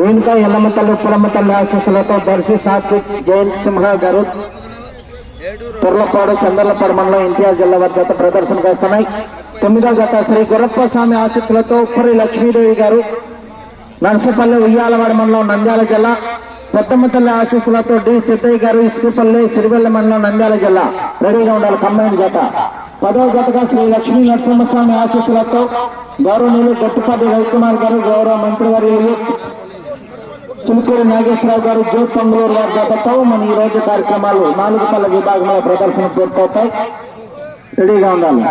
రేణుకా ఎల్లమ్మ తల్లి పులమ్మ తల్లి ఆశీస్సులతో దర్శి సాత్విక్ జయంత్ సింహ గారు తుర్లపాడు చంద్రలపాడు మండలం ఎన్టీఆర్ జిల్లా వద్ద ప్రదర్శన చేస్తున్నాయి తొమ్మిదో గత శ్రీ గురప్ప స్వామి ఆశీస్సులతో ఉప్పరి లక్ష్మీదేవి గారు నర్సపల్లె ఉయ్యాలవాడ మండలం నంద్యాల జిల్లా పెద్దమ్మ తల్లి ఆశీస్సులతో డి సిద్ధయ్య గారు ఇసుకపల్లి సిరివెల్ల మండలం నంద్యాల జిల్లా. రెడీగా ఉండాలి కంబైన్ జత. పదవ జతగా శ్రీ లక్ష్మీ నరసింహస్వామి ఆశీస్సులతో గౌరవనీయులు గట్టిపాటి రవికుమార్ గారు గౌరవ మంత్రివర్యులు తులుకూరి నాగేశ్వరరావు గారు జ్యోత్ పొంగూరు వారి జతతో మన ఈ రోజు కార్యక్రమాలు నాలుగు పల్ల విభాగంలో ప్రదర్శన పూర్తవుతాయి. రెడీగా ఉండాలి.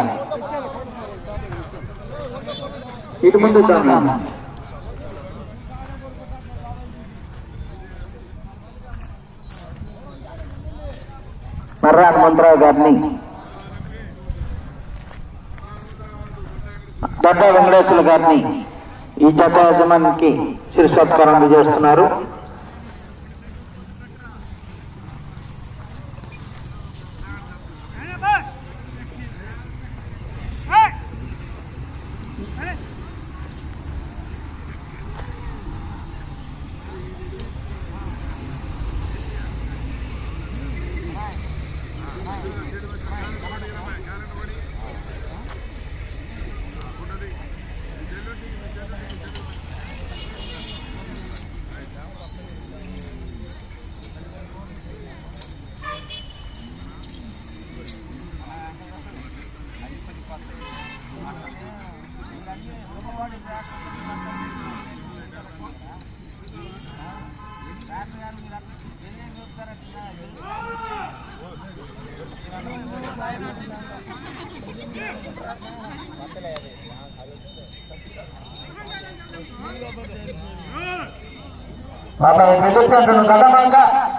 ఇటు ముందు. మర్రా హనుమంతరావు గారిని దొడ్డ వెంకటేశ్వర గారిని ఈ జత యజమానికి శిరు సత్కారం అందజేస్తున్నారు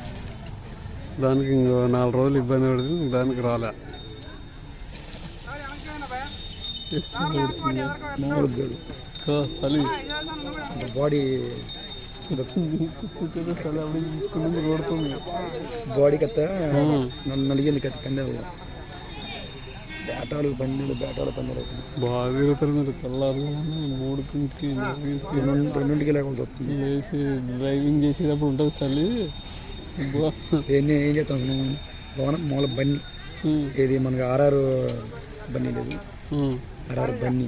దానికి ఇంకో నాలుగు రోజులు ఇబ్బంది పడుతుంది దానికి రాలే చలి బాడీ చలి అప్పుడు నుంచి కొడుతుంది బాడీ ఉమ్. నన్ను నలిగింది కత్త కండెలు బేటాలు పందెలు బేటాలు పందెలు అవుతుంది బాగా తిరుగుతారు మీరు తెల్లారు మూడుకి రెండు రెండింటికి లేకుండా లేచి డ్రైవింగ్ చేసేటప్పుడు ఉంటుంది చలి. నేను ఏం చేస్తాను లోన మూల బన్నీ. ఏది మనకి ఆర్ఆర్ బన్నీ లేదు. ఆర్ఆర్ బన్నీ.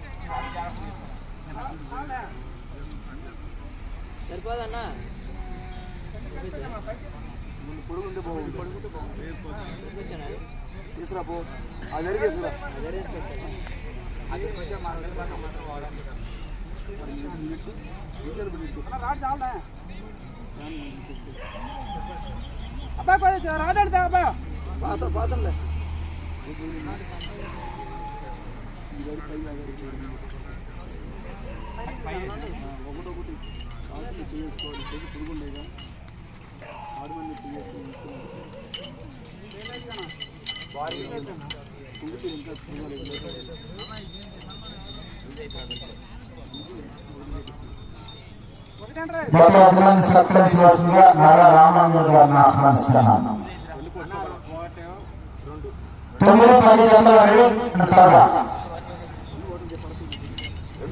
తీసుకురా పో అది జరిగి తీసుకురా పాత్ర పాత్రలే ఒకటొకటి ఆకులు చేసుకోవాలి పురుగుండేగా ఆరు మంది ఇంకా సత్కరించవలసిందిగా నారా రామానంద గారిని ఆహ్వానిస్తున్నాను. తొమ్మిది పది జతల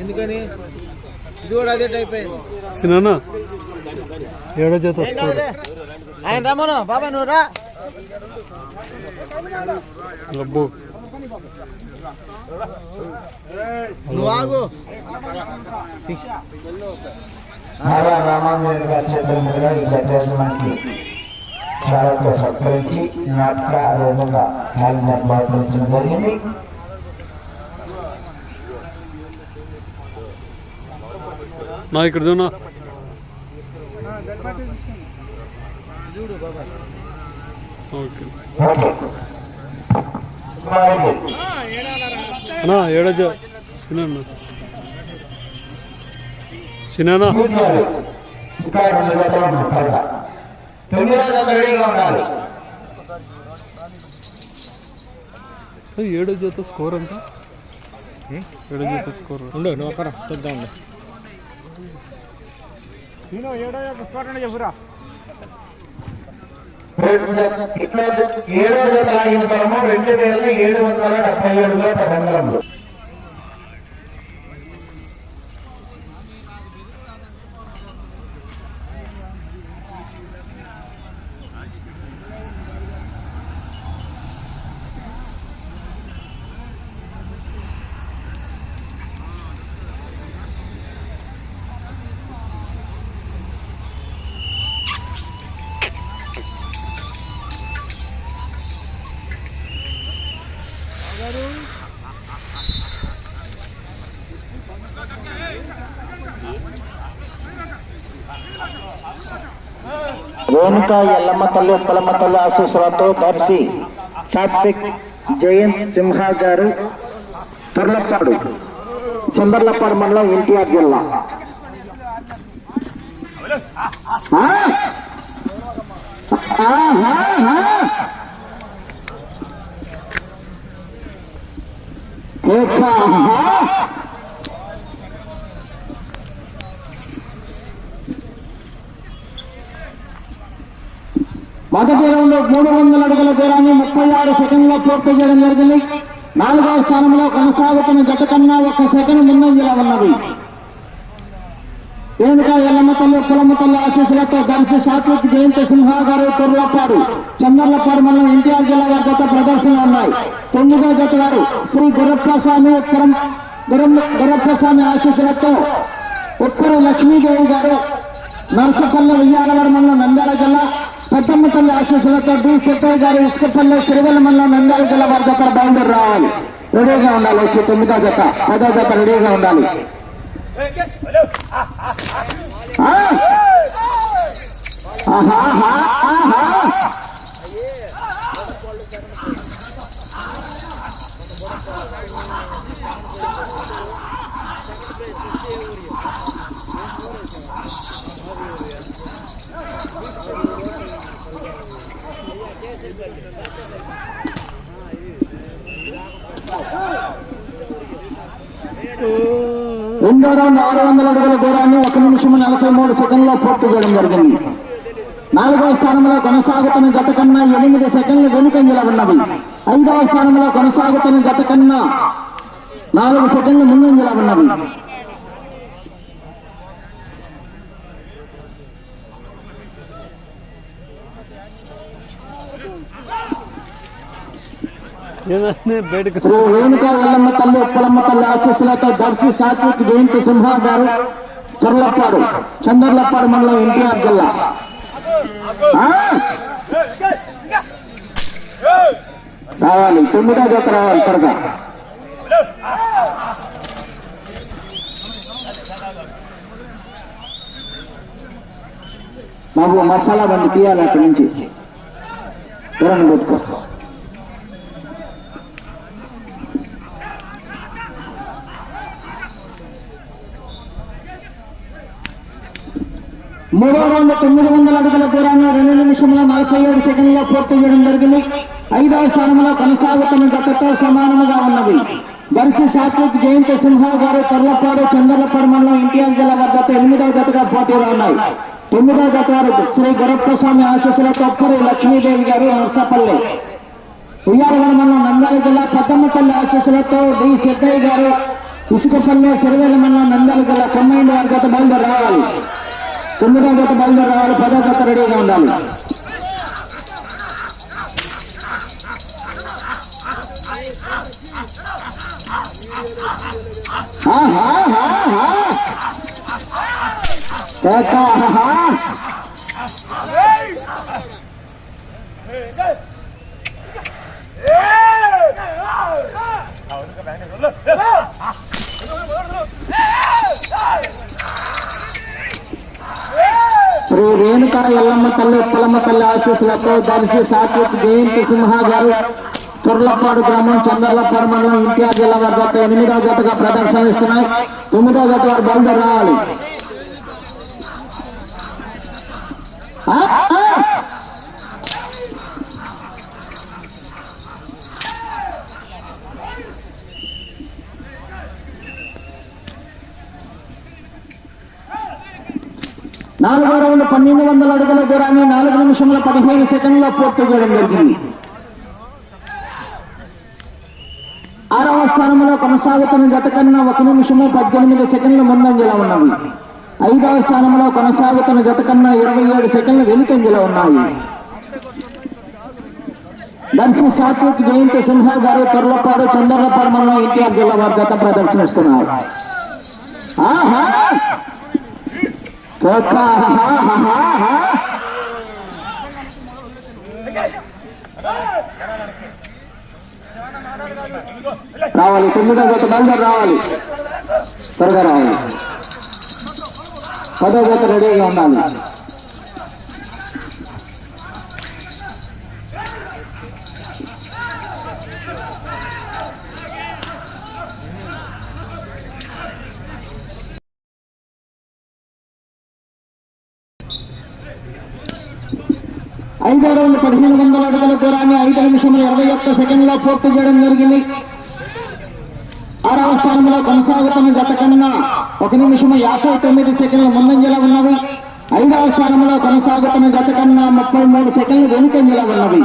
ఎందుకని? ఇది కూడా అదే టైప్ అయింది సినానా ఏడో జత స్కోర్ ఆయన రమ్మను బాబా నువ్వు రా. నువ్వు ఆగు. నారా రామానంద గారి చేతుల మీదుగా ఈ గత శాలతో సత్కరించి నాటక అదేవిధంగా క్యాలెండర్ బహుకరించడం జరిగింది. నా ఇక్కడ చూనా ఓకే. అన్నా ఏడో. ఇంకా రెండు తొమ్మిదో జత రెడీగా ఉండాలి ఏడో జత స్కోర్ ఎంత ఏడో జత స్కోర్? ఉండు నువ్వు అక్కడ చూద్దాం ఉండు. రెండు జత- ఇట్లా ఏడో జత అయిన తర్వాత రెండు వేల ఏడు వందల డెబ్బై ఏడులో తెలంగాణలో రేణుక ఎల్లమ్మ తల్లి ఉప్పలమ్మ తల్లి ఆశీస్సులతో దర్శి సాత్విక్ జయంత్ సింహ గారు తుర్లపాడు చందర్లపాడు మండలం ఎన్టీఆర్ జిల్లా. ఆహా, ఆహా. కేక, ఆహా. మొదటి రౌండ్ మూడు వందల అడుగుల దూరాన్ని ముప్పై ఆరు సెకండ్లో పూర్తి చేయడం జరిగింది. నాలుగవ స్థానంలో కొనసాగుతున్న జత కన్నా ఒక సెకండ్ ముందంజలా ఉన్నది. రేణుక ఎల్లమ్మ తల్లి కులమ్మ తల్లి ఆశీస్సులతో దర్శి సాత్విక్ జయంతి సింహ గారు కుర్లపాడు చందర్లపాడు మండలం ఎన్టీఆర్ జిల్లా వారి జత ప్రదర్శన ఉన్నాయి. తొమ్మిదో జత వారు శ్రీ గురప్పస్వామి ఉత్తరం గురం గురప్పస్వామి ఆశీస్సులతో ఉత్తర లక్ష్మీదేవి గారు నర్సపల్లి ఉయ్యాలవాడ మండలం నంద్యాల జిల్లా పెద్దమ్మ తల్లి ఆశీస్సులతో డి శెట్టర్ గారు ఇసుకపల్లి సిరివెల్ల మండలం నంద్యాల జిల్లా వారి దగ్గర బౌండర్ రావాలి. రెడీగా ఉండాలి వచ్చి తొమ్మిదో జత పదో జత రెడీగా ఉండాలి. ఆహా, ఆహా, ఆహా. రెండో రౌండ్ ఆరు వందల అడుగుల దూరాన్ని ఒక నిమిషం నలభై మూడు సెకండ్లో పూర్తి చేయడం జరిగింది. నాలుగవ స్థానంలో కొనసాగుతున్న గత కన్నా ఎనిమిది సెకండ్లు వెనుకంజల ఉన్నది. ఐదవ స్థానంలో కొనసాగుతున్న గత కన్నా నాలుగు సెకండ్లు ముందంజల ఉన్నది. రేణుకా ఎల్లమ్మ తల్లి ఉప్పలమ్మ తల్లి ఆశీస్సులతో దర్శి సాత్విక్ జయంతి సింహ గారు చొర్లప్పాడు చందర్లప్పాడు మండలం ఎన్టీఆర్ జిల్లా. రావాలి తొమ్మిదో జత రావాలి త్వరగా. బాబు మసాలా బండి తీయాలి అక్కడి నుంచి. దూరం పెట్టుకో. మూడో రౌండ్ తొమ్మిది వందల అడుగుల దూరాన్ని రెండు నిమిషంలో నలభై ఏడు సెకండ్లో పూర్తి చేయడం జరిగింది ఐదవ స్థానంలో కొనసాగుతున్న గతతో సమానముగా ఉన్నది దర్శి సాత్విక్ జయంత సింహ గారు తర్లపాడు చంద్రలపాడు మండలం ఎన్టీఆర్ జిల్లా వద్ద ఎనిమిదవ జతగా పోటీలో ఉన్నాయి తొమ్మిదవ జత వరకు శ్రీ గొరప్పస్వామి ఆశీస్సులతో ఒప్పరి లక్ష్మీదేవి గారు నర్సపల్లి ఉయ్యాలగడ మండలం నందాల జిల్లా పెద్దమ్మ తల్లి ఆశీస్సులతో డి సిద్దయ్య గారు ఇసుకపల్లె సిరివేల మండలం నందాల జిల్లా కమ్మైండ్ వారి గత బయలుదేరి రావాలి తొమ్మిదో జత బయలుదేరి రావాలి పదో జత రెడీగా ఉండాలి. ఆహా, రేణుక ఎల్లమ్మ తల్లి పొలమ్మ తల్లి ఆశీస్సులతో దర్శి సాత్విక్ జయంతి సింహ గారు తుర్లపాడు గ్రామం చంద్రలపాడు మండలం ఎన్టీఆర్ జిల్లా వారి జత ఎనిమిదవ జతగా ప్రదర్శనిస్తున్నాయి. తొమ్మిదవ జత వారు బయలుదేరి నాలుగో రౌండ్ పన్నెండు వందల అడుగుల దూరాన్ని నాలుగు నిమిషంలో పదిహేను సెకండ్లో పూర్తి చేయడం జరిగింది. ఆరవ స్థానంలో కొనసాగుతున్న గత కన్నా ఒక నిమిషము పద్దెనిమిది సెకండ్ల ముందంజలో ఉన్నవి. ఐదవ స్థానంలో కొనసాగుతున్న గత కన్నా ఇరవై ఏడు సెకండ్లు వెనుకంజలో ఉన్నాయి. దర్శన సాత్విక్ జయంతి సింహ గారు తొర్లపాడు చంద్రలపాడు మండలం ఎన్టీఆర్ జిల్లా వారు గత ప్రదర్శనిస్తున్నారు. ఆహా. రావాలి తొమ్మిదో జత బయలుదేరి రావాలి. త్వరగా రావాలి. పదో గత రెడీగా ఉండాలి. ఐదో రౌండ్ పదిహేను వందల అడుగుల దూరాన్ని ఐదు నిమిషముల ఇరవై ఒక్క సెకండ్లో పూర్తి చేయడం జరిగింది. ఆరవ స్థానంలో కొనసాగుతున్న గత కన్నా ఒక నిమిషము యాభై తొమ్మిది సెకండ్ల ముందంజలో ఉన్నవి. ఐదవ స్థానంలో కొనసాగుతున్న గత కన్నా ముప్పై మూడు సెకండ్లు వెనుకంజలో ఉన్నవి.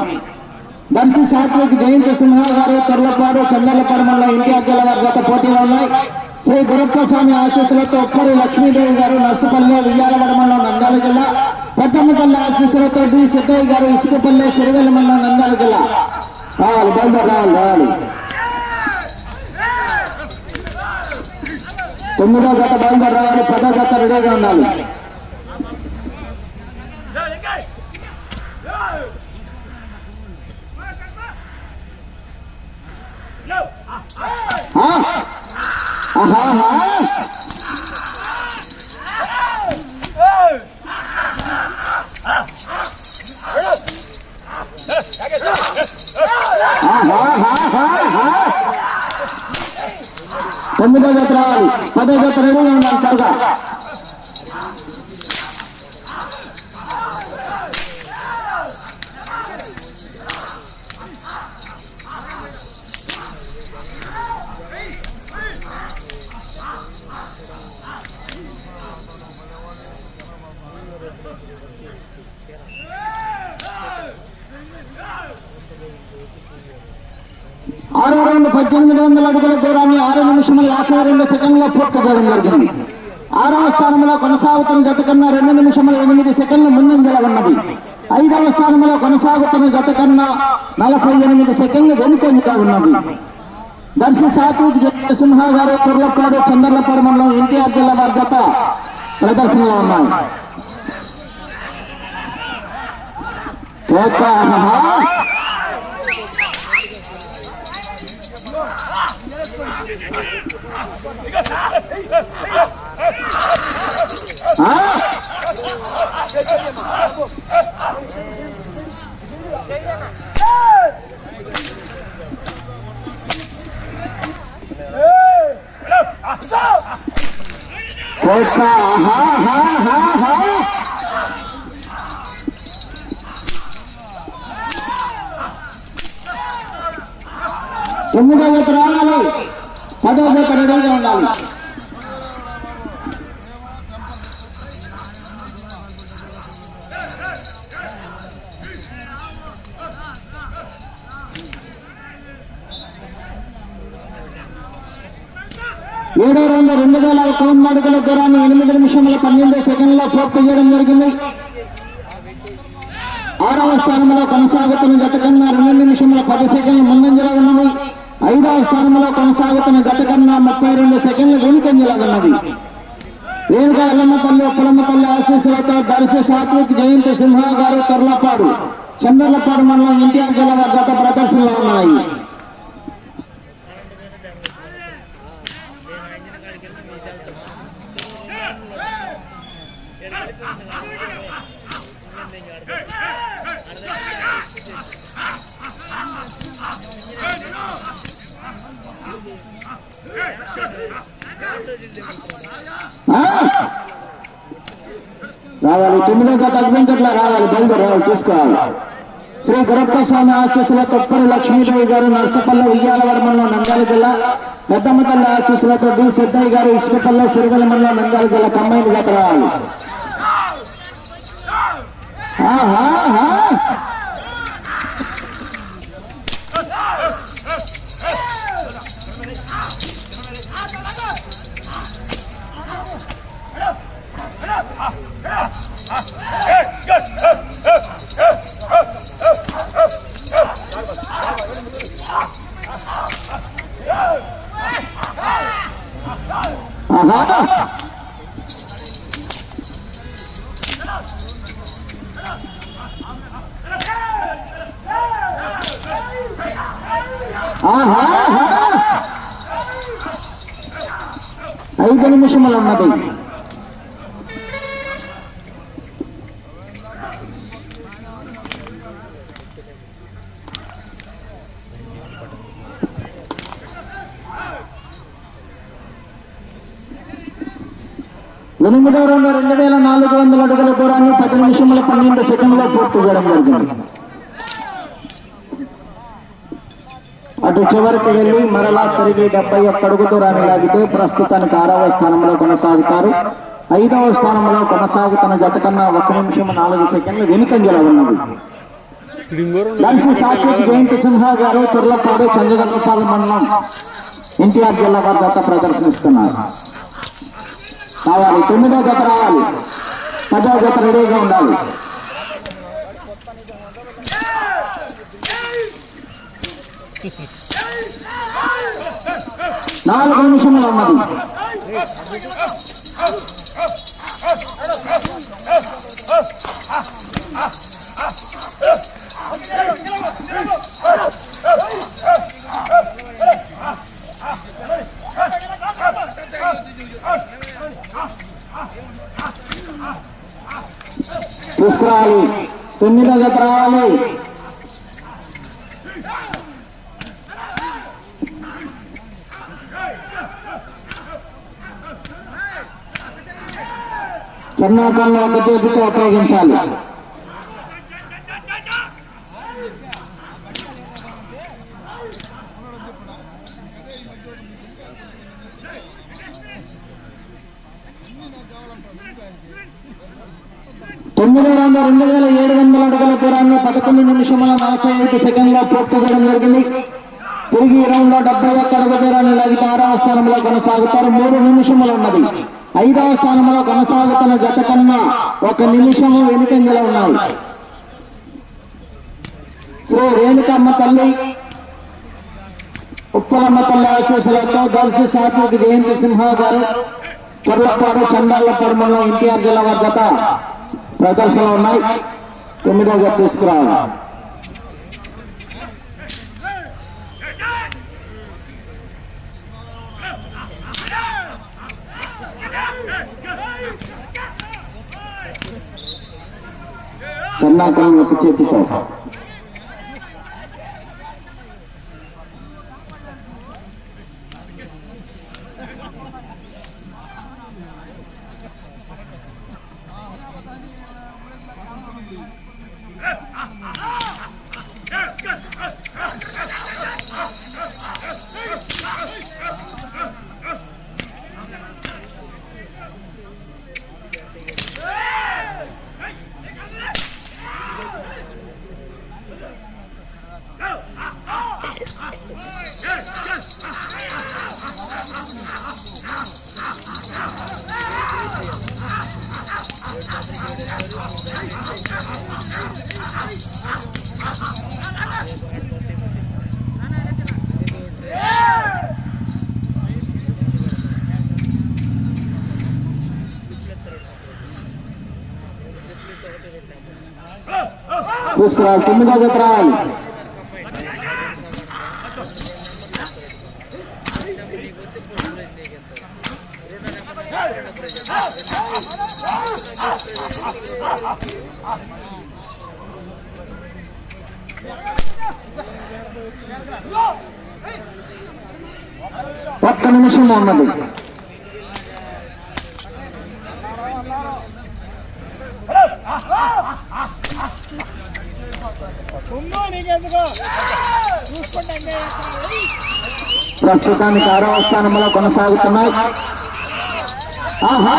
దర్శి సాత్విక్ జయంత సింహ గారు తెర్లపాడు చందర్లపాడు మండలం ఎన్టీఆర్ జిల్లా వారి గత పోటీలో ఉన్నాయి. శ్రీ గురప్పస్వామి ఆశీస్సులతో ఉప్పరి లక్ష్మీదేవి గారు నర్సుపల్లి ఉయ్యాలగడ మండలం నంద్యాల జిల్లా పెద్దమ్మ తల్లి ఆశీస్సులతో సిద్ధయ్య గారు ఇసుకపల్లె చెరువుల మండలం నందాల జిల్లా. రావాలి బయలుదేరి రావాలి రావాలి. తొమ్మిదో గత బయలుదేరి రావాలి పదో గత రెడీగా ఉండాలి. ఆహా. జత రావాలి పదో జత రెడీగా ఆరు రెండు పద్దెనిమిది వందల అడుగుల దూరాన్ని ఆరు నిమిషముల యాభై రెండు సెకండ్ల పూర్తి చేయడం జరిగింది. ఆరవ స్థానంలో కొనసాగుతున్న జత కన్నా రెండు నిమిషముల ఎనిమిది సెకండ్లు ముందంజల ఉన్నది. ఐదవ స్థానంలో కొనసాగుతున్న జత కన్నా నలభై ఎనిమిది సెకండ్లు వెనుకంజగా ఉన్నది. దర్శి సాత్విక్ సింహ గారు కుర్లపాడు చంద్రలపాడు మండలం ఎన్టీఆర్ జిల్లా వారి జత ప్రదర్శనలో ఉన్నాయి. ఓకే, ఆహా. ఆ? హా, హా, హా. రావాలి పదో జత ఉండాలి. ఏడో రౌండ్ రెండు వేల తొమ్మిది అడుగుల దూరాన్ని ఎనిమిది నిమిషముల పన్నెండు సెకండ్లో పూర్తి చేయడం జరిగింది. ఆరవ స్థానంలో కొనసాగుతున్న గత కన్నా రెండు నిమిషముల పది సెకండ్ల ముందంజలో ఉన్నది స్థానంలో కొనసాగుతున్న గత కన్నా ముప్పై రెండు సెకండ్లు వెనుకంజలో ఉన్నది రేణుగా ఎల్లమ్మ తల్లి కులమ్మ తల్లి ఆశీస్సులతో దర్శి సాత్విక్ జయంతి సింహ గారు తర్లపాడు చంద్రలపాడు మండలం ఎన్టీఆర్ జిల్లా గత ప్రదర్శనలో ఉన్నాయి. స్వామి ఆశీస్సుల తొప్పరి లక్ష్మీదేవి గారు నర్సపల్లె ఉయ్యాలవారి మండలం నంద్యాల జిల్లా పెద్దమ్మ తల్లి ఆశీస్సులతో డి సిద్ధయ్య గారు ఇసుకపల్లె సిరిగల మండలం నంద్యాల జిల్లా కంబైన్ గత రావాలి ఆహా. ఎనిమిదో రెండు రెండు వేల నాలుగు వందల అడుగుల దూరాన్ని పది నిమిషముల పన్నెండు సెకండ్లో పూర్తి చేయడం జరిగింది. అటు చివరికి వెళ్ళి మరలా తిరిగి డెబ్బై ఒక్క అడుగు దూరాన్ని లాగితే ప్రస్తుతానికి ఆరవ స్థానంలో కొనసాగుతారు. ఐదవ స్థానంలో కొనసాగుతున్న జత కన్నా ఒక నిమిషం నాలుగు సెకండ్లు వెనుకంజల ఉన్నది. ఇప్పుడు ఇంకోరు జయంతి సింహ గారు తుర్లపాడు చంద్రగర్భపాల మండలం ఎన్టీఆర్ జిల్లా వారి జత ప్రదర్శనిస్తున్నారు కావాలి. తొమ్మిదో జత రావాలి. పదో జత రెడీగా ఉండాలి. నాలుగు నిమిషంలో ఉన్నది. తీసుకురావాలి తొమ్మిదో జత రావాలి చెన్నాకల్లో ఒక చేతితో ఉపయోగించాలి. తొమ్మిది రెండు వేల ఏడు వందల అడుగుల దూరాన్ని పదకొండు నిమిషముల నలభై ఐదు సెకండ్ల పూర్తి చేయడం జరిగింది. తిరిగి ఈ రౌండ్లో డెబ్బై ఒక్క అడుగు దూరాన్ని లభిత ఆరవ స్థానంలో కొనసాగుతారు. మూడు నిమిషములు ఉన్నది. ఐదవ స్థానంలో కొనసాగుతున్న జత కన్నా ఒక నిమిషము వెనుకంజలో ఉన్నాయి. శ్రీ రేణుకమ్మ తల్లి ఉప్పలమ్మ తల్లి ఆశీస్సులతో దర్శి సాత్విక జయంతి సింహ గారు కొర్లపాడు చందాలపాడు మండలం ఎన్టీఆర్ జిల్లా వారి జత ప్రదర్శనలు ఉన్నాయి. తొమ్మిదో జత తీసుకురావాలి. చెన్నాకం ఒక చేతితో. తీసుకురావాలి తొమ్మిదో జత రావాలి ఒక్క నిమిషం ఉన్నది ప్రస్తుతానికి ఆరవ స్థానంలో కొనసాగుతున్నాయి. ఆహా!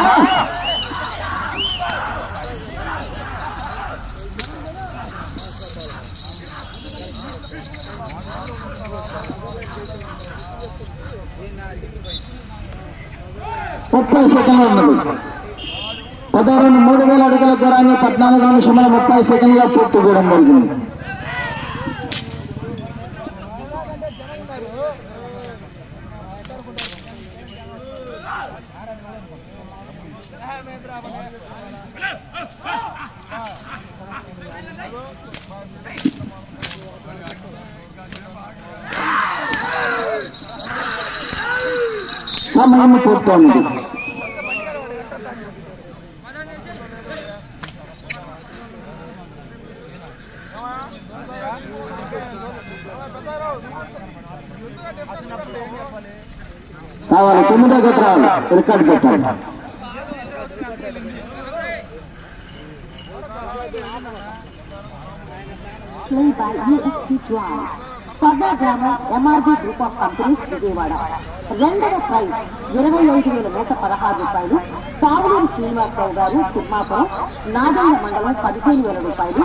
ముప్పై సెకండ్లు ఉన్నది. పదహారు మూడు వేల అడుగుల దూరాన్ని పద్నాలుగు నిమిషముల ముప్పై సెకండ్లో పూర్తి చేయడం జరిగింది. సమయం పూర్తయింది కావాలి తొమ్మిదో గోత్రాలు రికార్డు పెట్టాలి play by ESP Drive. సర్దా గ్రామం MRB group of companies Vijayawada. రెండవ ప్రైజ్ ఇరవై ఐదు వేల నూట పదహారు రూపాయలు. పావులూరు శ్రీనివాసరావు గారు తిమ్మాపురం. నాగల్ల మండలం పదిహేను వేల రూపాయలు.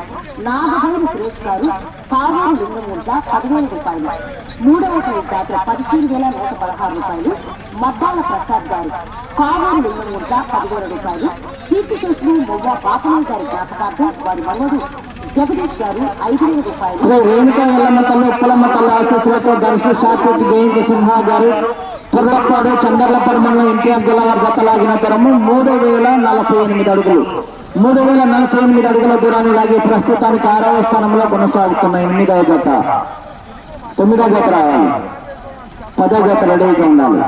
నాగదూరు సురేష్ గారు పావులూరు లింగమూర్జ పదివేల రూపాయలు. మూడవ ప్రైజ్ దాత పదిహేను వేల నూట పదహారు రూపాయలు. మద్దాల ప్రసాద్ గారు పావులూరు లింగమూర్జ పదివేల రూపాయలు. కీర్తి చేసిన మొవ్వ పాపనాయ్ గారి జ్ఞాపకార్థం వారి మనోడు శ్రీ రేణుకా ఎల్లమ్మ తల్లి ఉప్పలమ్మ తల్లి ఆశీస్సులతో దర్శి శాశ్వతి జయంతి సింహ గారు. తుర్లపాడు చందర్లపాడు మండలం ఎన్టీఆర్ జిల్లా వారి జత తరము మూడు వేల నలభై ఎనిమిది అడుగులు. మూడు వేల నలభై ఎనిమిది అడుగుల దూరాన్ని లాగి ప్రస్తుతానికి ఆరవ స్థానంలో కొనసాగుతున్న ఎనిమిదవ జత. తొమ్మిదవ జత రావాలి. పదో జత రెడీగా ఉండాలి.